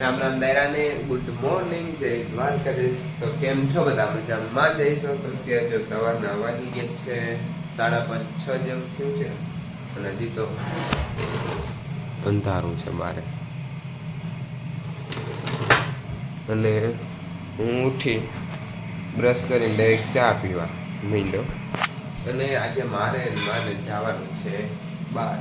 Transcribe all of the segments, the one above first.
રામ રામ દાયરાને good morning, જય દ્વારકાધીશ. તો કેમ છો બધા મજામાં? જઈશું તો અત્યારે જો સવારના વાગી ગયા છે, સાડા પાંચ છ જેવું થયું છે. અને હજી તો અંધારું છે મારે. અને હું ઉઠી બ્રશ કરીને ડાયરેક્ટ ચા પીવા મીંડો અને આજે મારે મારે જવાનું છે બહાર.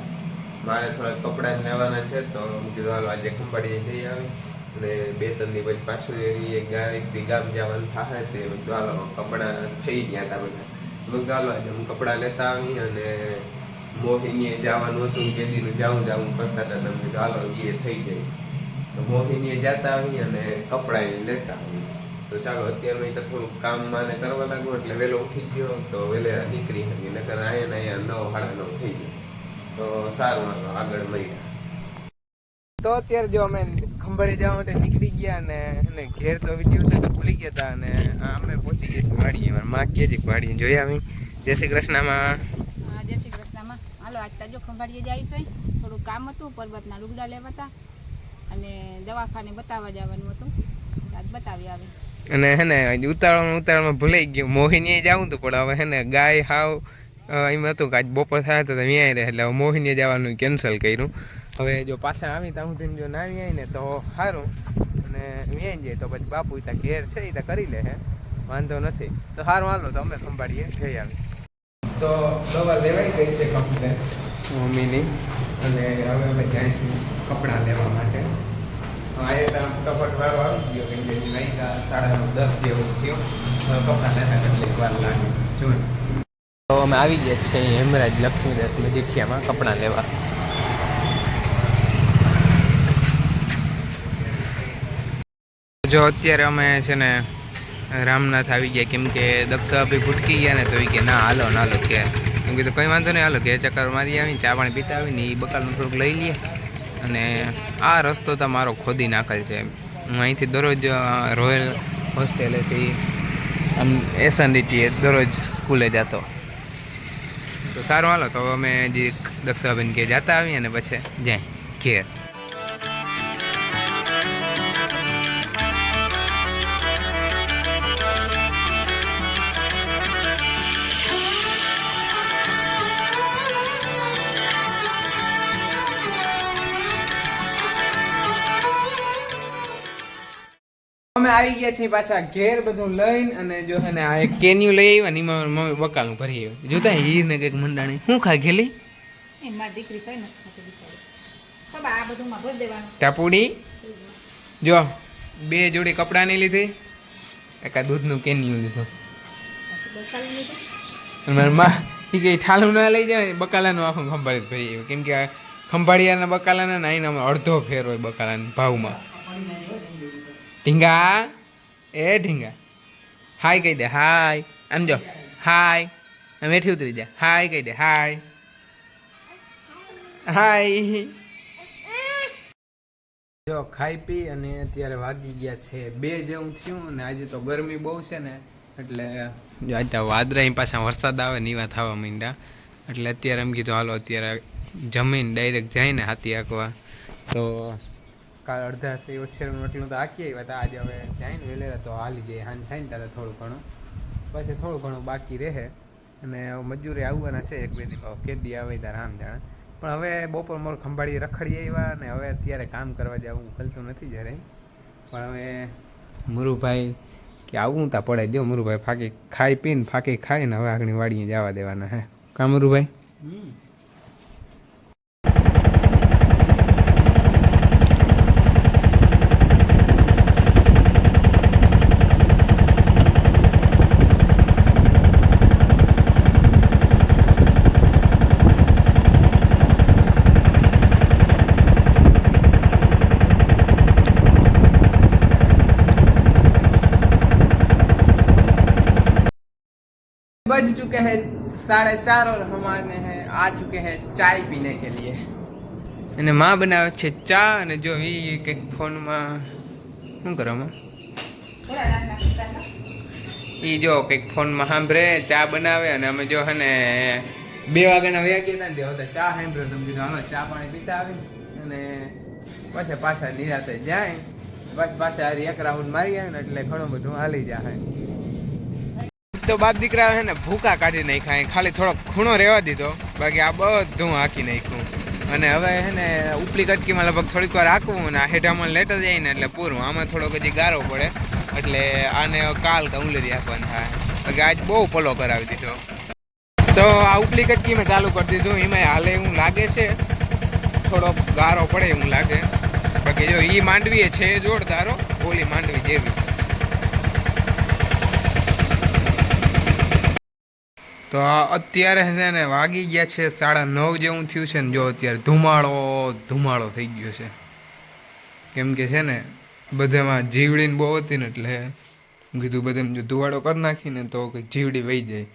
મારે થોડા કપડાં લેવાના છે, તો હું કીધું, હાલો, આજે ખંભાળીએ જઈ આવી અને બે ત્રણ દિવસ પછી એવી એક ગામ જવાનું થાય તે હાલો કપડાં થઈ ગયા હતા બધા. કીધું આજે હું કપડાં લેતા આવી અને મોહિનીએ જવાનું હતું કે દીનું જાઉં જાઉં કરતા હતા તમને કીધું એ થઈ જાય તો મોહિનીએ જતા આવી અને કપડાં લેતા આવી. તો ચાલો અત્યારે મેં તો થોડુંક કામ માને કરવા લાગ્યું, એટલે વહેલો ઉઠી ગયો, તો વહેલે નીકળી હતી, નકર અહીંયા ને અહીંયા નવ, સાડા નવ થઈ ગયો. તો સારું આગળ મળ્યા. તો અત્યારે જો અમે ખંભાળી જવા માટે નીકળી ગયા અને અને ઘેર તો વીડિયો તો ભૂલી ગયા હતા અને અમે પહોંચી ગયા છીએ વાડીએ. મારા માં કે છે વાડીએ જોઈ આવી. જય શ્રી કૃષ્ણમાં. જય શ્રી કૃષ્ણમાં. હાલો આજ તાજો ખંભાળીએ જાય છે. થોડું કામ હતું પર્વતના લુગડા લેવા હતા અને દવાખાને બતાવવા જવાનું હતું. આજ બતાવી આવી. અને હે ને ઉતાવળમાં ઉતાવળમાં ભૂલાઈ ગયું. મોહિનીએ જવું હતું પણ હવે હે ને ગાય હાવ એમ હતું કે આજ બપોર થાય તો ત્યાં રહે એટલે મોહિનીએ જવાનું કેન્સલ કર્યું. હવે જો પાછા આવી ત્યાં સુધી જો ના આવી ને તો સારું અને વ્યાઈ જાય તો પછી બાપુ ત્યાં ઘેર છે એ કરી લે હે. વાંધો નથી. તો સારું હાલો, તો અમે ખંભાળીએ જઈ આવી. તો દવા લેવાઈ ગઈ છે કમ્પ્લેટ મમ્મીની. અને હવે અમે છીએ કપડાં લેવા માટે. અહીંયા તો ફટાફટ વારો આવી ગયો કેમ કે નહીં સાડા નવ, દસ જેવું થયું. કપડાં લેતા કેટલીક વાર લાગે. જોઈ. તો અમે આવી ગયા છીએ હેમરાજ લક્ષ્મીદાસ મજીઠિયામાં કપડાં લેવા. જો અત્યારે અમે છે ને રામનાથ આવી ગયા, કેમ કે દક્ષ ભાઈ ભૂટકી ગયા ને તો એ કે, ના, હાલો ના, હાલો, કે. એમ કીધું, કંઈ વાંધો નહીં, હાલો, કે ચક્કર મારી આવી ચા પાણી પીતા આવી ને એ બકાલનું થોડુંક લઈ લઈએ. અને આ રસ્તો તો મારો ખોદી નાખેલ છે. હું અહીંથી દરરોજ રોયલ હોસ્ટેલેથી આમ એસએનડીટીએ દરરોજ સ્કૂલે જતો. તો સારું, હાલો, તો અમે જે દક્ષાબેન કે જતા આવીએ અને પછી, જાય, ઘેર. અમે આવી ગયા છીએ પાછા ઘેર બધું લઈને અને જો હે ને આ એક કેન્યુ લઈ આવ્યા ને એમાં મમ્મી બકાલું ભરી આવ્યું. જોતા હીર ને કંઈક મંડાણી. શું ખા ગયેલી એમાં દીકરી કઈ નથી આ બધુંમાં ભરી દેવાનું. ટાપુડી? જો બે જોડી કપડાની લીધી. એકા દૂધનું કેન્યુ લીધું. મારી માં એ ઠાલું ના લઈ જાય બકાલાનું આખું ખંભાળી ભરી આવ્યું. કેમ કે આ ખંભાળિયાના બકાલાના ને અડધો ફેર હોય બકાલાના ભાવમાં. ઢીંગા? એ ઢીંગા. હાય કહી દે, હાય. આમ જો, હાય. આમ એઠી ઉતરી જા. હાય કહી દે, હાય. હાય. જો, ખાઈ પી અને અત્યારે વાગી ગયા છે બે જેવું થયું અને આજે તો ગરમી બહુ છે ને, એટલે જો આજે અહીં પાછા વરસાદ આવે ને એવા થવા માંડ્યા. એટલે અત્યારે એમ કીધું, હાલો, અત્યારે જમીન ડાયરેક્ટ જઈને હાથી આંકવા તો કાલ અડધા થી ઓછેરનું એટલું તો આખી આવ્યા હતા આજે હવે જઈને વેલેરા તો હાલી જાય હાન થાય ને ત્યારે થોડું ઘણું. પછી થોડું ઘણું બાકી રહે અને મજૂરે આવવાના છે, એક બે દિન. કેદી આવે ત્યારે આમ જાણે. પણ હવે બપોર મોર ખંભાળી રખડી આવ્યા અને હવે અત્યારે કામ કરવા જવું ખલતું નથી જ્યારે. પણ હવે મુરુભાઈ કે આવું તા પડે જો મુરુભાઈ ફાકી ખાઈ પીને, ફાકી ખાઈને હવે આગળ વાડીએ જવા દેવાના હે. કા बज चुके हैं साढ़े चार और हम आने हैं आ चुके हैं चाय पीने के लिए અને માં બનાવે છે ચા અને જો એ કંઈક ફોનમાં શું કરવામાં થોડા નાના કિસ્સામાં એ જો કંઈક ફોનમાં સાંભળે ચા બનાવે અને અમે જો હે ને બે વાગ્યાના વયા ગયા હતા ને તે હતા ચા સાંભળ્યો તો મેં કીધું હાલો ચા પાણી પીતા આવી અને પછી પાછા નિરાતે જાય બસ પાસે હારી એક રાઉન્ડ મારી આવે ને એટલે ઘણું બધું હાલી જાય તો બાપ દીકરા છે ને ભૂકા કાઢી નાખ્યા ખાલી થોડોક ખૂણો રહેવા દીધો. બાકી આ બધું હાંકી નાખ્યું. અને હવે છે ને ઉપલી કટકીમાં લગભગ થોડીક વાર હાંકવું આ હેઠામાં લેટ જાય ને એટલે પૂરું. આમાં થોડોક હજી ગારો પડે. એટલે આને કાલ કે ઉલેરી આપવાનું થાય. બાકી આજ બહુ પલો કરાવી દીધો. તો આ ઉપલી કટકી મેં ચાલુ કરી દીધું. એમાં હાલે એવું લાગે છે. થોડોક ગારો પડે એવું લાગે. બાકી જો એ માંડવી છે જોરદારો ઓલી માંડવી જેવી. તો અત્યારે છે ને વાગી ગયા છે સાડા નવ જેવું થયું છે ને જો અત્યારે ધુમાડો ધુમાડો થઈ ગયો છે. કેમ કે છે ને બધામાં જીવડીને બહુ હતી ને એટલે કીધું બધાને જો ધુવાડો કરી નાખીને તો કંઈક જીવડી વહી જાય.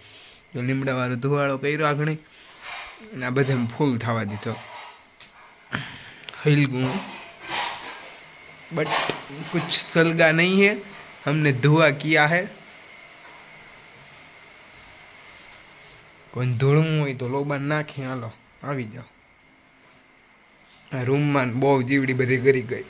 જો લીમડાવાળો ધુવાડો કર્યો આ ઘણી અને આ બધાને ફૂલ થવા દીધો. હિલગું બટ, કુછ સલગા નહીં હે. હમને ધુઆ કિયા હૈ. કોઈ ધૂળું હોય તો લોબાન નાખી, હાલો, આવી જાઓ. રૂમમાં બહુ જીવડી બધી કરી ગઈ.